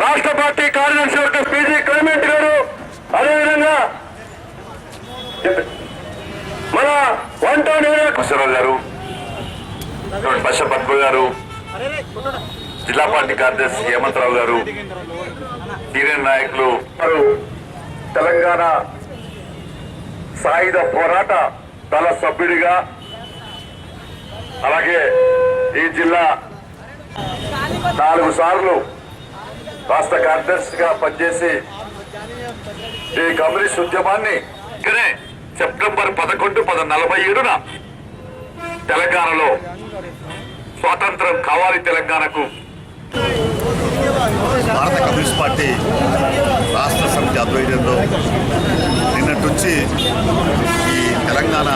రాష్ట్ర పార్టీ కార్యదర్శి వర్గ పీజీ క్లైమెంట్ గారు అదేవిధంగా మన వన్ టౌన్ కృష్ణరావు గారు బసపద్మ గారు జిల్లా పార్టీ కార్యదర్శి హేమంతరావు గారు సీనియర్ నాయకులు తెలంగాణ సాయుధ పోరాట దళ సభ్యుడిగా అలాగే ఈ జిల్లా నాలుగు సార్లు రాష్ట్ర కార్యదర్శిగా పనిచేసి ఈ కమ్యూనిస్ట్ ఉద్యమాన్ని ఇక్కడే సెప్టెంబర్ పదకొండు పద నలభై ఏడున తెలంగాణలో స్వాతంత్రం కావాలి తెలంగాణకు. భారత కమ్యూనిస్ట్ పార్టీ రాష్ట్ర సమితి ఆధ్వర్యంలో నిన్నటి నుంచి ఈ తెలంగాణ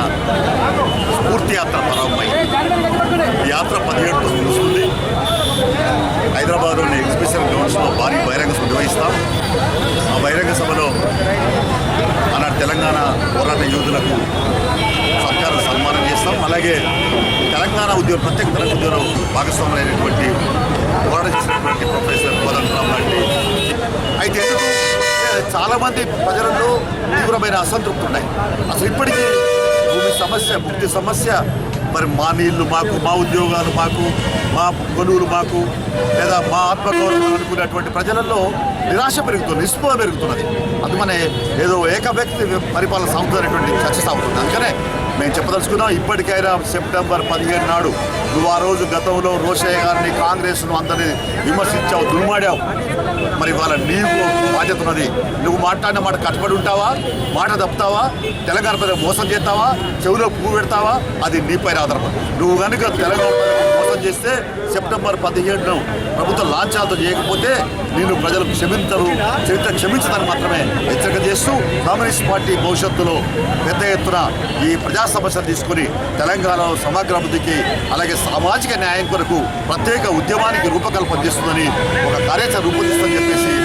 స్ఫూర్తి యాత్ర ప్రారంభం యాత్ర పదిహేడుతో ముగుస్తుంది. హైదరాబాద్లోని ఎగ్జిబిషన్ గ్రౌండ్స్లో భారీ బహిరంగ సభ నిర్వహిస్తాం. ఆ బహిరంగ సభలో మన తెలంగాణ పోరాట యోధులకు సత్కార సన్మానం చేస్తాం. అలాగే తెలంగాణ ఉద్యోగం ప్రత్యేక తెలంగాణ ఉద్యోగం భాగస్వాములైనటువంటి పోరాట చేసినటువంటి ప్రొఫెసర్ కోదండరామ్ లాంటి అయితే చాలామంది ప్రజలలో తీవ్రమైన అసంతృప్తి ఉన్నాయి. అసలు ఇప్పటికీ భూమి సమస్య ముక్తి సమస్య మరి మా నీళ్ళు మాకు మా ఉద్యోగాలు మాకు మా కొనుగోలు మాకు లేదా మా ఆత్మగౌరవం అనుకునేటువంటి ప్రజలలో నిరాశ పెరుగుతుంది నిస్పృహ పెరుగుతున్నది. అందుకనే ఏదో ఏక వ్యక్తి పరిపాలన సాగుతున్నటువంటి చర్చ సాగుతుంది. అందుకనే మేము చెప్పదలుచుకున్నాం ఇప్పటికైనా సెప్టెంబర్ పదిహేను నాడు నువ్వు ఆ రోజు గతంలో రోషయ్య గారిని కాంగ్రెస్ను అందరినీ విమర్శించావు దుమ్మాడావు మరి వాళ్ళ నీకు బాధ్యత ఉన్నది. నువ్వు మాట్లాడిన మాట కట్టుబడి ఉంటావా? మాట తప్పుతావా? తెలంగాణ ప్రజలు మోసం చేస్తావా? చెవిలో పువ్వు పెడతావా? అది నీపై ఆధారపడి. నువ్వు కనుక తెలంగాణ ప్రజలకు చేస్తే సెప్టెంబర్ పదిహేడును ప్రభుత్వం లాంఛనాలతో చేయకపోతే నేను ప్రజలు క్షమించరు చరిత్ర క్షమించదని మాత్రమే హెచ్చరిక చేస్తూ కమ్యూనిస్ట్ పార్టీ భవిష్యత్తులో పెద్ద ఎత్తున ఈ ప్రజా సమస్యలు తీసుకుని తెలంగాణలో సమగ్ర అభివృద్ధికి అలాగే సామాజిక న్యాయం కొరకు ప్రత్యేక ఉద్యమానికి రూపకల్పన చేస్తుందని ఒక కార్యాచరణ రూపొందిస్తుందని చెప్పేసి